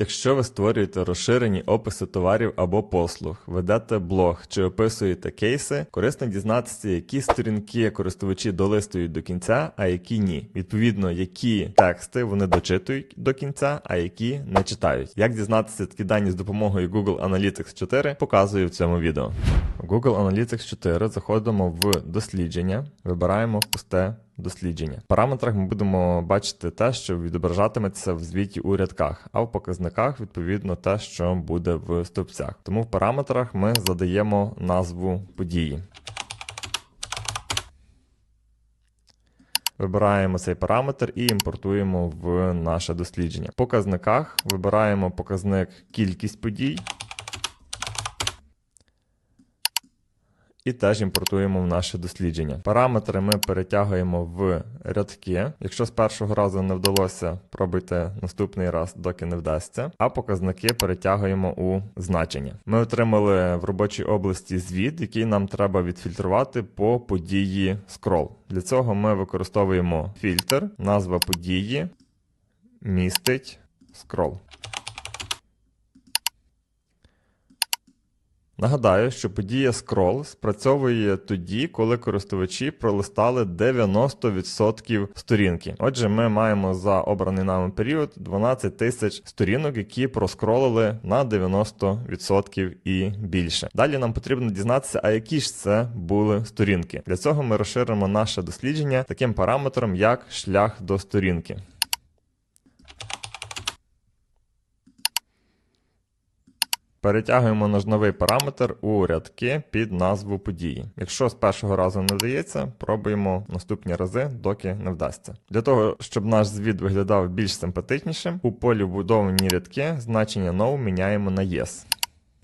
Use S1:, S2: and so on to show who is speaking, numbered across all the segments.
S1: Якщо ви створюєте розширені описи товарів або послуг, ведете блог чи описуєте кейси, корисно дізнатися, які сторінки користувачі долистують до кінця, а які ні. Відповідно, які тексти вони дочитують до кінця, а які не читають. Як дізнатися такі дані з допомогою Google Analytics 4, показую в цьому відео. Google Analytics 4 заходимо в дослідження, вибираємо пусте дослідження. В параметрах ми будемо бачити те, що відображатиметься в звіті у рядках, а в показниках відповідно те, що буде в стовпцях. Тому в параметрах ми задаємо назву події. Вибираємо цей параметр і імпортуємо в наше дослідження. В показниках вибираємо показник кількість подій. І теж імпортуємо в наше дослідження. Параметри ми перетягуємо в рядки. Якщо з першого разу не вдалося, пробуйте наступний раз, доки не вдасться. А показники перетягуємо у значення. Ми отримали в робочій області звіт, який нам треба відфільтрувати по події scroll. Для цього ми використовуємо фільтр, назва події містить scroll. Нагадаю, що подія Scroll спрацьовує тоді, коли користувачі пролистали 90% сторінки. Отже, ми маємо за обраний нами період 12 тисяч сторінок, які проскролили на 90% і більше. Далі нам потрібно дізнатися, а які ж це були сторінки. Для цього ми розширимо наше дослідження таким параметром, як шлях до сторінки. Перетягуємо наш новий параметр у рядки під назву події. Якщо з першого разу не вдається, пробуємо наступні рази, доки не вдасться. Для того, щоб наш звіт виглядав більш симпатичнішим, у полі вбудовані рядки значення No міняємо на Yes.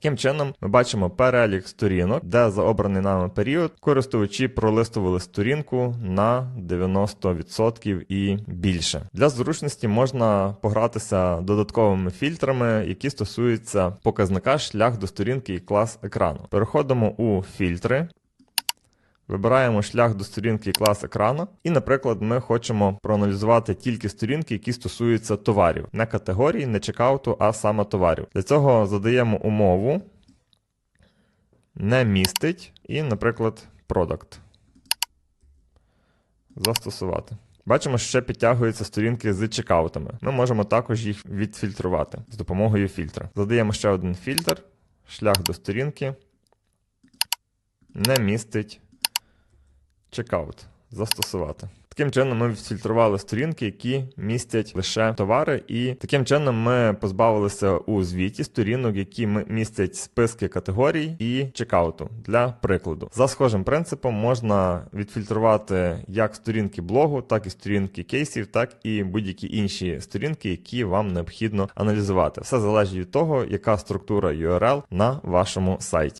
S1: Таким чином, ми бачимо перелік сторінок, де за обраний нами період користувачі пролистували сторінку на 90% і більше. Для зручності можна погратися додатковими фільтрами, які стосуються показника шлях до сторінки і клас екрану. Переходимо у фільтри. Вибираємо шлях до сторінки клас екрану. І, наприклад, ми хочемо проаналізувати тільки сторінки, які стосуються товарів, не категорії, не чекауту, а саме товарів. Для цього задаємо умову не містить і, наприклад, product. Застосувати. Бачимо, що ще підтягуються сторінки з чекаутами. Ми можемо також їх відфільтрувати з допомогою фільтра. Задаємо ще один фільтр, шлях до сторінки. Не містить чекаут. Застосувати. Таким чином ми відфільтрували сторінки, які містять лише товари, і таким чином ми позбавилися у звіті сторінок, які містять списки категорій і чекауту. Для прикладу, за схожим принципом можна відфільтрувати як сторінки блогу, так і сторінки кейсів, так і будь-які інші сторінки, які вам необхідно аналізувати. Все залежить від того, яка структура URL на вашому сайті.